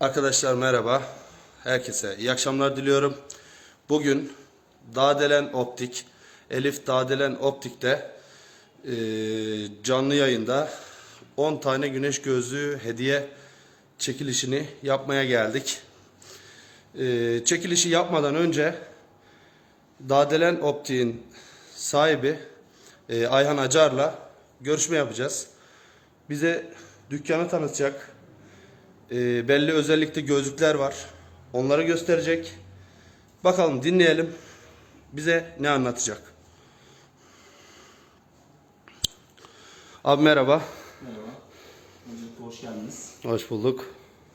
Arkadaşlar merhaba. Herkese iyi akşamlar diliyorum. Bugün Dağdelen Optik, Elif Dağdelen Optik'te eee, canlı yayında 10 tane güneş gözlüğü hediye çekilişini yapmaya geldik. Eee, çekilişi yapmadan önce Dağdelen Optik'in sahibi eee, Ayhan Acar'la görüşme yapacağız. Bize dükkanı tanıtacak. Ee, belli özellikle gözlükler var. Onları gösterecek. Bakalım dinleyelim. Bize ne anlatacak? Abi merhaba. Merhaba. Öncelikle hoş geldiniz. Hoş bulduk.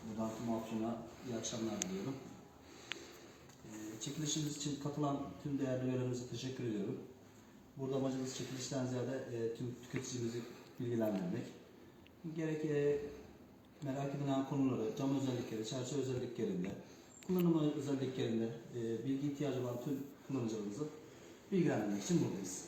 Buradan tüm Afyon'a iyi akşamlar diliyorum. Ee, çekilişimiz için katılan tüm değerli üyelerimize teşekkür ediyorum. Burada amacımız çekilişten ziyade e, tüm tüketicimizi bilgilendirmek. Gerek e, merak edilen konuları, cam özellikleri, çerçeve özelliklerinde, kullanımı özelliklerinde e, bilgi ihtiyacı olan tüm kullanıcılarımızı bilgilendirmek için buradayız.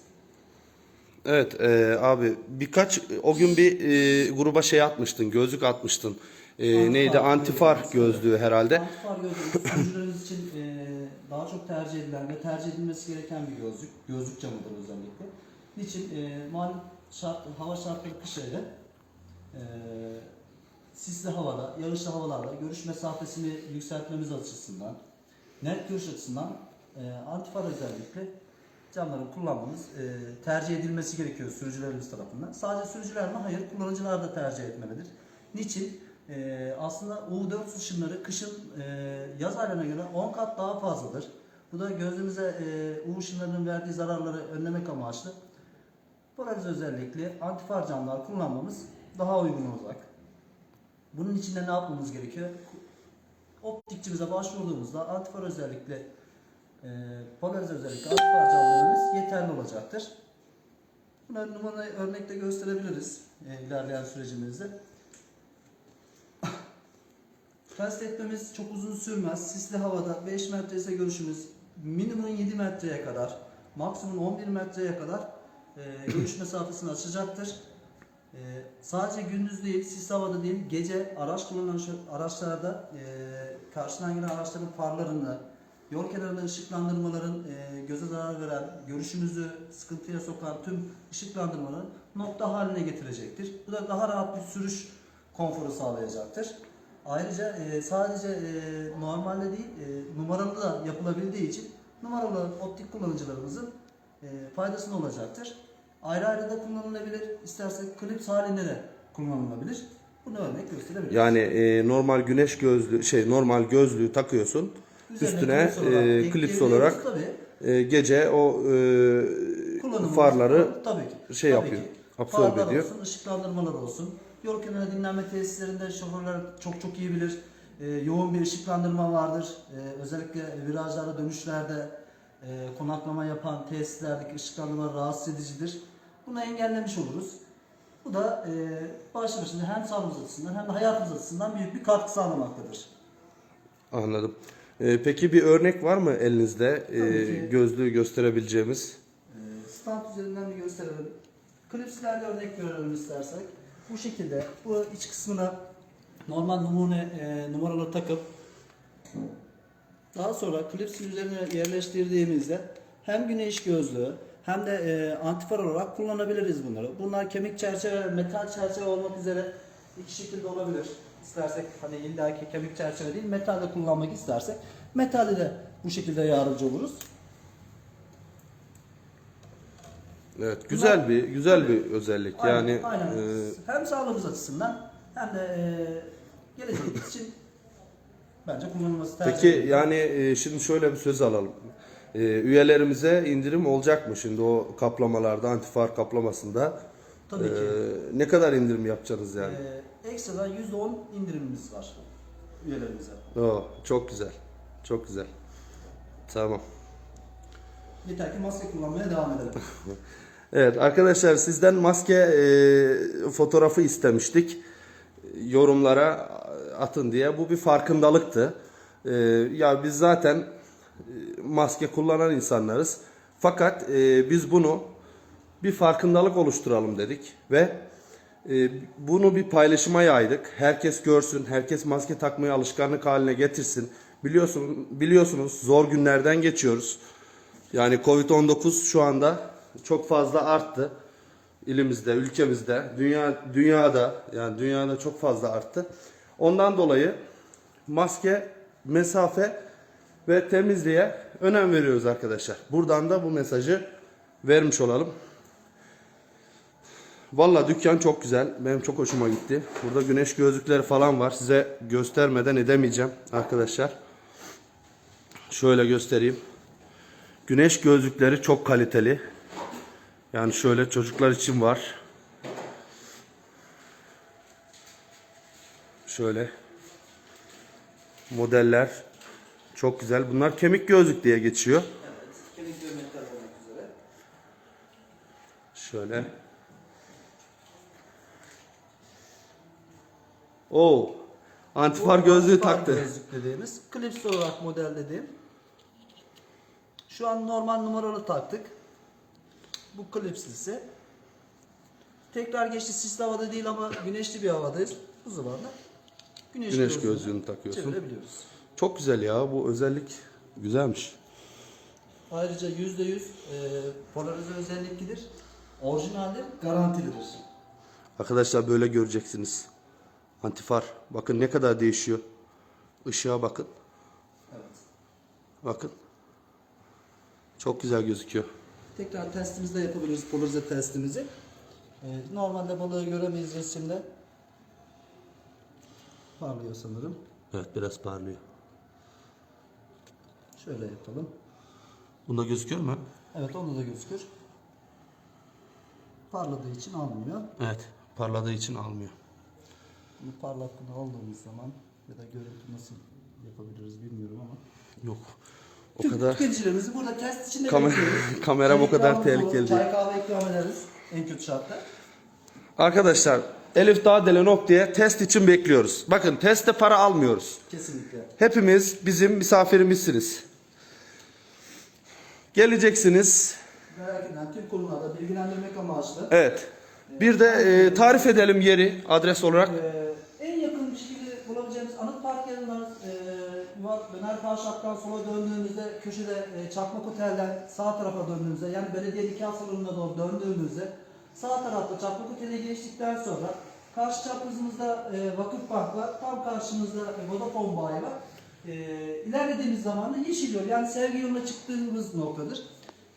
Evet e, abi birkaç o gün bir e, gruba şey atmıştın, gözlük atmıştın. E, Antifar neydi? Antifar gözlüğü. gözlüğü herhalde. Antifar gözlüğü sürücülerimiz için e, daha çok tercih edilen ve tercih edilmesi gereken bir gözlük. Gözlük camıdır özellikle. Niçin? E, malum şart, hava şartları kış ayı. E, sisli havada, yağışlı havalarda görüş mesafesini yükseltmemiz açısından, net görüş açısından e, antifar özellikle camların kullanmamız e, tercih edilmesi gerekiyor sürücülerimiz tarafından. Sadece sürücüler mi? Hayır, kullanıcılar da tercih etmelidir. Niçin? E, aslında U4 ışınları kışın e, yaz aylarına göre 10 kat daha fazladır. Bu da gözümüze e, U ışınlarının verdiği zararları önlemek amaçlı. Polarize özellikle antifar camlar kullanmamız daha uygun olacak. Bunun için de ne yapmamız gerekiyor? Optikçimize başvurduğumuzda antifar özellikle e, polarize özellikle antifar camlarımız yeterli olacaktır. Bunu numarayı örnekle gösterebiliriz e, ilerleyen sürecimizde. Test etmemiz çok uzun sürmez. Sisli havada 5 metre ise görüşümüz minimum 7 metreye kadar, maksimum 11 metreye kadar e, görüş mesafesini açacaktır. E, sadece gündüz değil, sisli havada değil, gece araç kullanan araçlarda e, karşıdan gelen araçların farlarını, yol kenarında ışıklandırmaların e, göze zarar veren, görüşümüzü sıkıntıya sokan tüm ışıklandırmaların nokta haline getirecektir. Bu da daha rahat bir sürüş konforu sağlayacaktır. Ayrıca e, sadece e, normalde değil, e, numaralı da yapılabildiği için numaralı optik kullanıcılarımızın e, faydasına olacaktır. Ayrı ayrı da kullanılabilir. İstersek klips halinde de kullanılabilir. Bunu örnek gösterebiliriz. Yani e, normal güneş gözlüğü şey normal gözlüğü takıyorsun. Üzerine Üstüne klips olarak e, klips olarak tabii. e, gece o e, farları tabii ki. şey tabii yapıyor, ki. absorbe Farlar ediyor. olsun, ışıklandırmalar olsun. Yol kenarı dinlenme tesislerinde şoförler çok çok iyi bilir. Ee, yoğun bir ışıklandırma vardır. Ee, özellikle virajlarda, dönüşlerde e, konaklama yapan tesislerdeki ışıklandırma rahatsız edicidir. Bunu engellemiş oluruz. Bu da e, başlı başına hem sağlığımız açısından hem de hayatımız açısından büyük bir katkı sağlamaktadır. Anladım. E, peki bir örnek var mı elinizde e, ki. gözlüğü gösterebileceğimiz? Ee, stand üzerinden bir gösterelim. Klipslerle örnek verelim istersek. Bu şekilde bu iç kısmına normal numune e, numaralı takıp daha sonra klipsin üzerine yerleştirdiğimizde hem güneş gözlüğü hem de e, antifar olarak kullanabiliriz bunları. Bunlar kemik çerçeve, metal çerçeve olmak üzere iki şekilde olabilir. İstersek hani illaki kemik çerçeve değil metalde kullanmak istersek metalde de bu şekilde yardımcı oluruz. Evet, güzel bir güzel bir özellik. Aynen, yani aynen. e, hem sağlığımız açısından hem de e, geleceğimiz için bence kullanılması tercih Peki ediliyor. yani e, şimdi şöyle bir söz alalım. E, üyelerimize indirim olacak mı şimdi o kaplamalarda, antifar kaplamasında? Tabii E, ki. ne kadar indirim yapacaksınız yani? E, ekstradan %10 indirimimiz var üyelerimize. Oo, çok güzel. Çok güzel. Tamam. Yeter ki maske kullanmaya devam edelim. Evet arkadaşlar sizden maske e, fotoğrafı istemiştik. Yorumlara atın diye. Bu bir farkındalıktı. E, ya biz zaten e, maske kullanan insanlarız. Fakat e, biz bunu bir farkındalık oluşturalım dedik ve Ee, bunu bir paylaşıma yaydık. Herkes görsün, herkes maske takmayı alışkanlık haline getirsin. Biliyorsun, biliyorsunuz zor günlerden geçiyoruz. Yani Covid-19 şu anda çok fazla arttı. İlimizde, ülkemizde, dünya dünyada yani dünyada çok fazla arttı. Ondan dolayı maske, mesafe ve temizliğe önem veriyoruz arkadaşlar. Buradan da bu mesajı vermiş olalım. Valla dükkan çok güzel. Benim çok hoşuma gitti. Burada güneş gözlükleri falan var. Size göstermeden edemeyeceğim arkadaşlar. Şöyle göstereyim. Güneş gözlükleri çok kaliteli. Yani şöyle çocuklar için var. Şöyle modeller çok güzel. Bunlar kemik gözlük diye geçiyor. Evet. Kemik görünekler olmak üzere. Şöyle. Oo. Antifar Bu gözlüğü antifar taktı. Gözlük dediğimiz. Klips olarak model dediğim. Şu an normal numaralı taktık. Bu klipslisi. Tekrar geçti sisli havada değil ama güneşli bir havadayız. Bu zamanda güneş, Güneş gözlüğünü gözlüğünü takıyorsun. Çevirebiliyoruz. Çok güzel ya. Bu özellik güzelmiş. Ayrıca %100 e, polarize özelliklidir. Orijinaldir, garantilidir. Arkadaşlar böyle göreceksiniz. Antifar. Bakın ne kadar değişiyor. Işığa bakın. Evet. Bakın. Çok güzel gözüküyor. Tekrar testimizi de yapabiliriz, polarize testimizi. E, normalde balığı göremeyiz resimde. Parlıyor sanırım. Evet biraz parlıyor. Şöyle yapalım. Bunda gözüküyor mu? Evet onda da gözükür. Parladığı için almıyor. Evet. Parladığı için almıyor. Bunu parlaklığını aldığımız zaman ya da görüntü nasıl yapabiliriz bilmiyorum ama. Yok. O Tüm kadar tüketicilerimizi burada test içinde Kamer- kameram o kadar tehlikeli. Çay kahve ikram ederiz en kötü şartta. Arkadaşlar Elif Dağdelenop diye test için bekliyoruz. Bakın testte para almıyoruz. Kesinlikle. Hepimiz bizim misafirimizsiniz. Geleceksiniz. Merak edilen tüm konularda bilgilendirmek amaçlı. Evet. Bir de e, tarif edelim yeri adres olarak. Ee, en yakın şekilde bulabileceğimiz anıt park yanından e, Yuvat Döner Kavşak'tan sola döndüğümüzde köşede e, Çakmak Otel'den sağ tarafa döndüğümüzde yani belediye nikah salonuna doğru döndüğümüzde sağ tarafta Çakmak Otel'e geçtikten sonra karşı çaprazımızda e, Vakıf Bank var. Tam karşımızda e, Vodafone Bayi var. E, ilerlediğimiz zaman da Yeşil Yol yani Sevgi Yolu'na çıktığımız noktadır.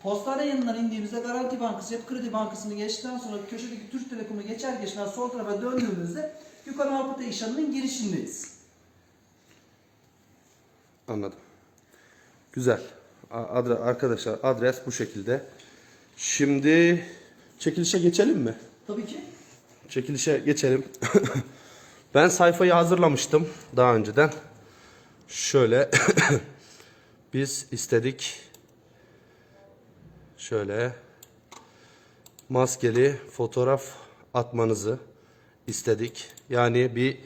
Postane yanından indiğimizde Garanti Bankası, Yapı Kredi Bankası'nı geçtikten sonra köşedeki Türk Telekom'u geçer geçmez sol tarafa döndüğümüzde Gökhan Avrupa İşhanı'nın girişindeyiz. Anladım. Güzel. Adre- arkadaşlar adres bu şekilde. Şimdi çekilişe geçelim mi? Tabii ki. Çekilişe geçelim. ben sayfayı hazırlamıştım daha önceden. Şöyle biz istedik şöyle maskeli fotoğraf atmanızı istedik. Yani bir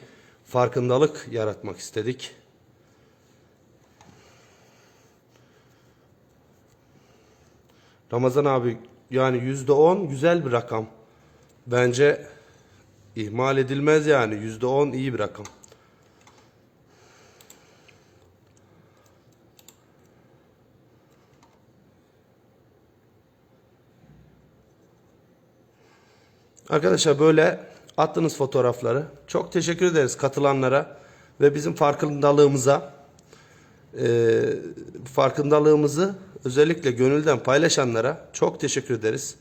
farkındalık yaratmak istedik. Ramazan abi yani yüzde on güzel bir rakam. Bence ihmal edilmez yani. Yüzde on iyi bir rakam. Arkadaşlar böyle attığınız fotoğrafları çok teşekkür ederiz katılanlara ve bizim farkındalığımıza e, farkındalığımızı özellikle gönülden paylaşanlara çok teşekkür ederiz.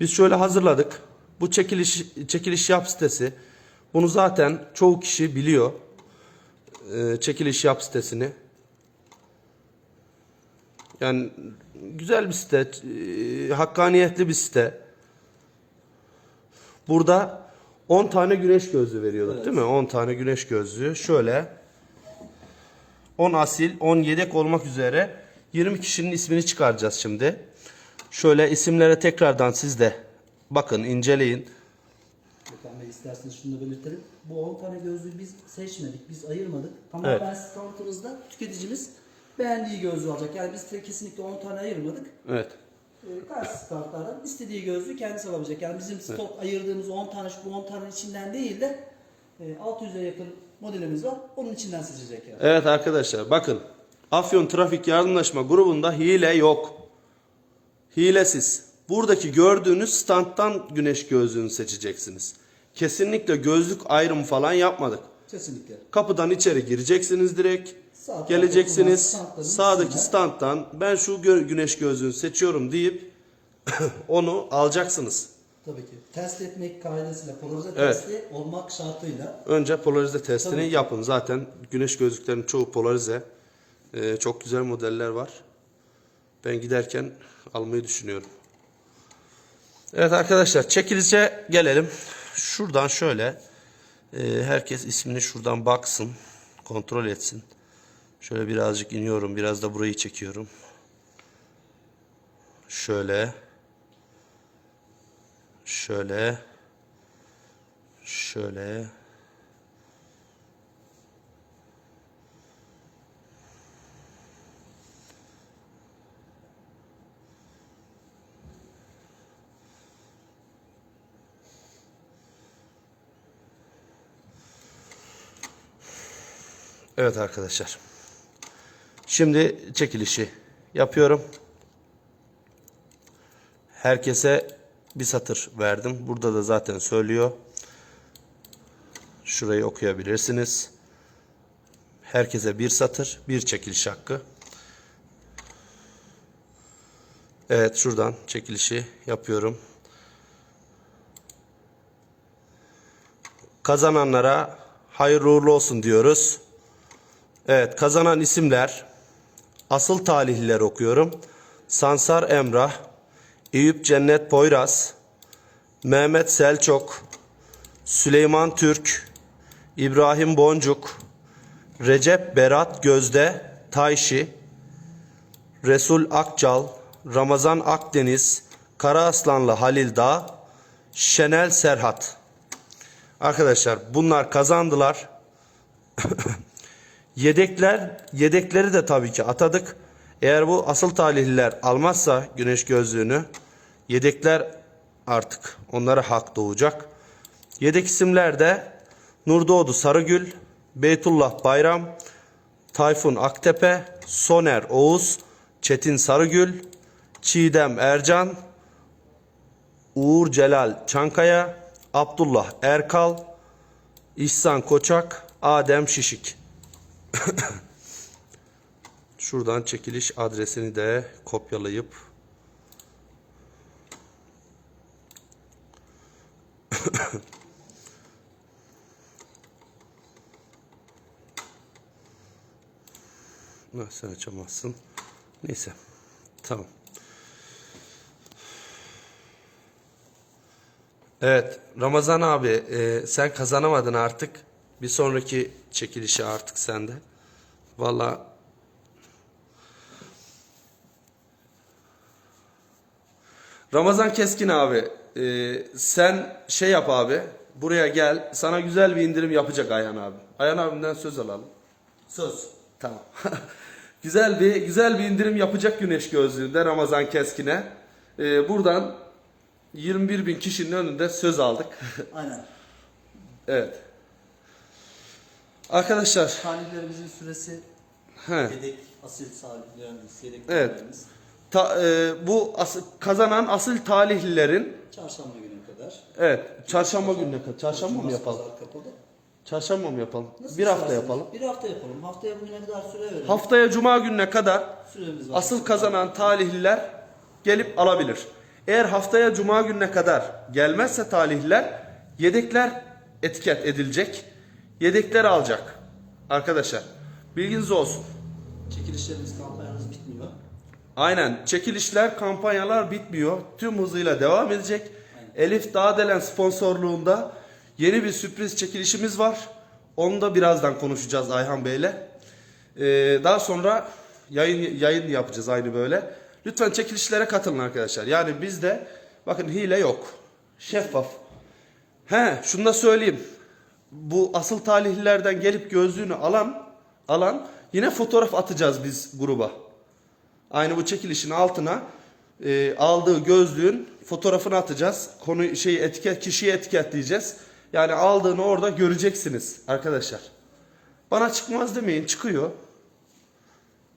Biz şöyle hazırladık. Bu çekiliş çekiliş yap sitesi. Bunu zaten çoğu kişi biliyor. Ee, çekiliş yap sitesini. Yani güzel bir site, e, hakkaniyetli bir site. Burada 10 tane güneş gözlüğü veriyorduk Evet. değil mi? 10 tane güneş gözlüğü. Şöyle 10 asil, 10 yedek olmak üzere 20 kişinin ismini çıkaracağız şimdi. Şöyle isimlere tekrardan siz de bakın, inceleyin. Gökhan Bey isterseniz şunu da belirtelim. Bu 10 tane gözlüğü biz seçmedik, biz ayırmadık. Tamamen Evet. standımızda tüketicimiz beğendiği gözlüğü alacak. Yani biz de kesinlikle 10 tane ayırmadık. Evet. e, karşı kartlardan istediği gözlüğü kendisi alabilecek. Yani bizim stok ayırdığımız 10 tane şu 10 tane içinden değil de e, 600'e yakın modelimiz var. Onun içinden seçecek yani. Evet arkadaşlar bakın. Afyon Trafik Yardımlaşma grubunda hile yok. Hilesiz. Buradaki gördüğünüz standtan güneş gözlüğünü seçeceksiniz. Kesinlikle gözlük ayrımı falan yapmadık. Kesinlikle. Kapıdan içeri gireceksiniz direkt. Sağ Geleceksiniz. Sağdaki standtan ben şu gö- güneş gözlüğünü seçiyorum deyip onu alacaksınız. Tabii ki. Test etmek kaidesiyle, polarize Evet. testi olmak şartıyla Önce polarize testini Tabii yapın. Zaten güneş gözlüklerinin çoğu polarize. Ee, çok güzel modeller var. Ben giderken almayı düşünüyorum. Evet arkadaşlar çekilişe gelelim. Şuradan şöyle e, herkes ismini şuradan baksın. Kontrol etsin. Şöyle birazcık iniyorum. Biraz da burayı çekiyorum. Şöyle. Şöyle. Şöyle. Evet arkadaşlar. Şimdi çekilişi yapıyorum. Herkese bir satır verdim. Burada da zaten söylüyor. Şurayı okuyabilirsiniz. Herkese bir satır, bir çekiliş hakkı. Evet şuradan çekilişi yapıyorum. Kazananlara hayırlı uğurlu olsun diyoruz. Evet kazanan isimler asıl talihliler okuyorum. Sansar Emrah, Eyüp Cennet Poyraz, Mehmet Selçuk, Süleyman Türk, İbrahim Boncuk, Recep Berat Gözde Tayşi, Resul Akcal, Ramazan Akdeniz, Karaaslanlı Halil Dağ, Şenel Serhat. Arkadaşlar bunlar kazandılar. Yedekler, yedekleri de tabii ki atadık. Eğer bu asıl talihliler almazsa güneş gözlüğünü yedekler artık onlara hak doğacak. Yedek isimler de Nurdoğdu Sarıgül, Beytullah Bayram, Tayfun Aktepe, Soner Oğuz, Çetin Sarıgül, Çiğdem Ercan, Uğur Celal Çankaya, Abdullah Erkal, İhsan Koçak, Adem Şişik. Şuradan çekiliş adresini de kopyalayıp sen açamazsın. Neyse. Tamam. Evet. Ramazan abi e, sen kazanamadın artık. Bir sonraki çekilişi artık sende. Valla Ramazan Keskin abi e, sen şey yap abi buraya gel sana güzel bir indirim yapacak Ayhan abi. Ayhan abimden söz alalım. söz. Tamam. güzel bir güzel bir indirim yapacak güneş gözlüğünde Ramazan Keskin'e. Ee, buradan 21 bin kişinin önünde söz aldık. Aynen. evet. Arkadaşlar Talihlerimizin süresi he, yedek asil talihlerimiz, yedek Evet. talihlerimiz ta- e, bu as- kazanan asıl talihlilerin çarşamba gününe kadar. evet çarşamba gününe kadar çarşamba mı Cumartesi, yapalım? pazar kapalı. Çarşamba mı yapalım? Nasıl bir hafta isterseniz. yapalım. Bir hafta yapalım. Haftaya bugüne kadar süre verelim. Haftaya cuma gününe kadar Süremiz var. asıl kazanan talihliler gelip alabilir. Eğer haftaya cuma gününe kadar gelmezse talihliler yedekler etiket edilecek. Yedekler alacak. Arkadaşlar bilginiz olsun. Çekilişlerimiz, kampanyamız bitmiyor. Aynen çekilişler, kampanyalar bitmiyor. Tüm hızıyla devam edecek. Elif Dağdelen sponsorluğunda yeni bir sürpriz çekilişimiz var. Onu da birazdan konuşacağız Ayhan Bey'le. Ee, daha sonra yayın yayın yapacağız aynı böyle. Lütfen çekilişlere katılın arkadaşlar. Yani bizde bakın hile yok. Şeffaf. He, şunu da söyleyeyim. Bu asıl talihlilerden gelip gözlüğünü alan alan yine fotoğraf atacağız biz gruba. Aynı bu çekilişin altına e, aldığı gözlüğün fotoğrafını atacağız. Konu şey etiket kişiyi etiketleyeceğiz. Yani aldığını orada göreceksiniz arkadaşlar. Bana çıkmaz demeyin çıkıyor.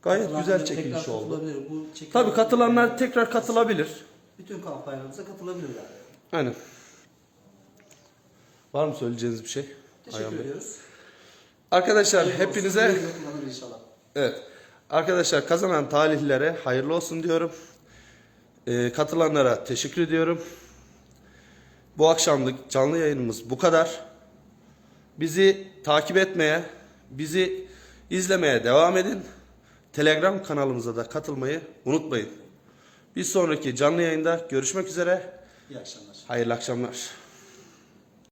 Gayet Katılanlar güzel tekrar çekilmiş oldu. Bu Tabii katılanlar tekrar katılabilir. bütün kampanyalarımıza katılabilirler. Aynen. Var mı söyleyeceğiniz bir şey? Teşekkür Ayhan ediyoruz. Arkadaşlar Hayırlı olsun. hepinize inşallah. evet. Arkadaşlar kazanan talihlere hayırlı olsun diyorum. Ee, katılanlara teşekkür ediyorum. Bu akşamlık canlı yayınımız bu kadar. Bizi takip etmeye, bizi izlemeye devam edin. Telegram kanalımıza da katılmayı unutmayın. Bir sonraki canlı yayında görüşmek üzere. İyi akşamlar. Hayırlı akşamlar.